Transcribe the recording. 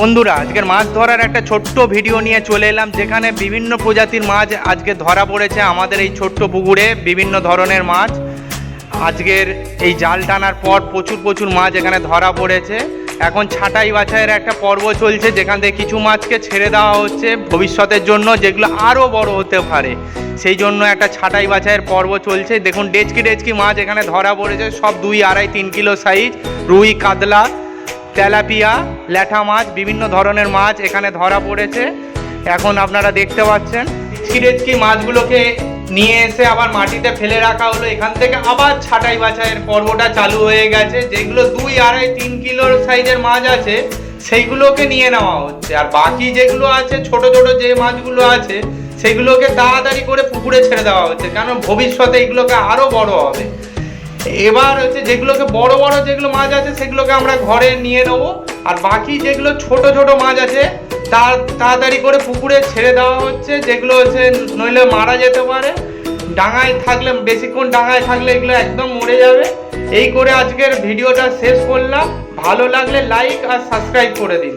বন্ধুরা, আজকের মাছ ধরার একটা ছোট্ট ভিডিও নিয়ে চলে এলাম, যেখানে বিভিন্ন প্রজাতির মাছ আজকে ধরা পড়েছে আমাদের এই ছোট্ট পুকুরে, বিভিন্ন ধরনের মাছ। আজকের এই জাল টানার পর প্রচুর প্রচুর মাছ এখানে ধরা পড়েছে। এখন ছাটাই বাছাইয়ের একটা পর্ব চলছে, যেখান থেকে কিছু মাছকে ছেড়ে দেওয়া হচ্ছে ভবিষ্যতের জন্য, যেগুলো আরও বড় হতে পারে। সেই জন্য একটা ছাটাই বাছাইয়ের পর্ব চলছে। দেখুন ডেচকি ডেচকি মাছ এখানে ধরা পড়েছে, সব দুই আড়াই, তিন কিলো সাইজ রুই, কাতলা। তেলাপিয়া, ল্যাঠা মাছ, বিভিন্ন ধরনের মাছ এখানে ধরা পড়েছে। এখন আপনারা দেখতে পাচ্ছেন ছিরেচকি মাছগুলোকে নিয়ে এসে আবার মাটিতে ফেলে রাখা হলো। এখান থেকে আবার ছাটাই বাছাইয়ের পর্বটা চালু হয়ে গেছে, যেগুলো দুই আড়াই তিন কিলোর সাইজের মাছ আছে, সেইগুলোকে নিয়ে নেওয়া হচ্ছে। আর বাকি যেগুলো আছে, ছোট ছোট যে মাছগুলো আছে, সেগুলোকে তাড়াতাড়ি করে পুকুরে ছেড়ে দেওয়া হচ্ছে কারণ ভবিষ্যতে এগুলোকে আরও বড় হবে। এবার হচ্ছে যেগুলোকে বড় বড় যেগুলো মাছ আছে, সেগুলোকে আমরা ঘরে নিয়ে নেব। আর বাকি যেগুলো ছোট ছোট মাছ আছে তার তাড়াতাড়ি করে পুকুরে ছেড়ে দেওয়া হচ্ছে, যেগুলো হচ্ছে নইলে মারা যেতে পারে। ডাঙায় থাকলে, বেশিক্ষণ ডাঙায় থাকলে এগুলো একদম মরে যাবে। এই করে আজকের ভিডিওটা শেষ করলাম। ভালো লাগলে লাইক আর সাবস্ক্রাইব করে দিন।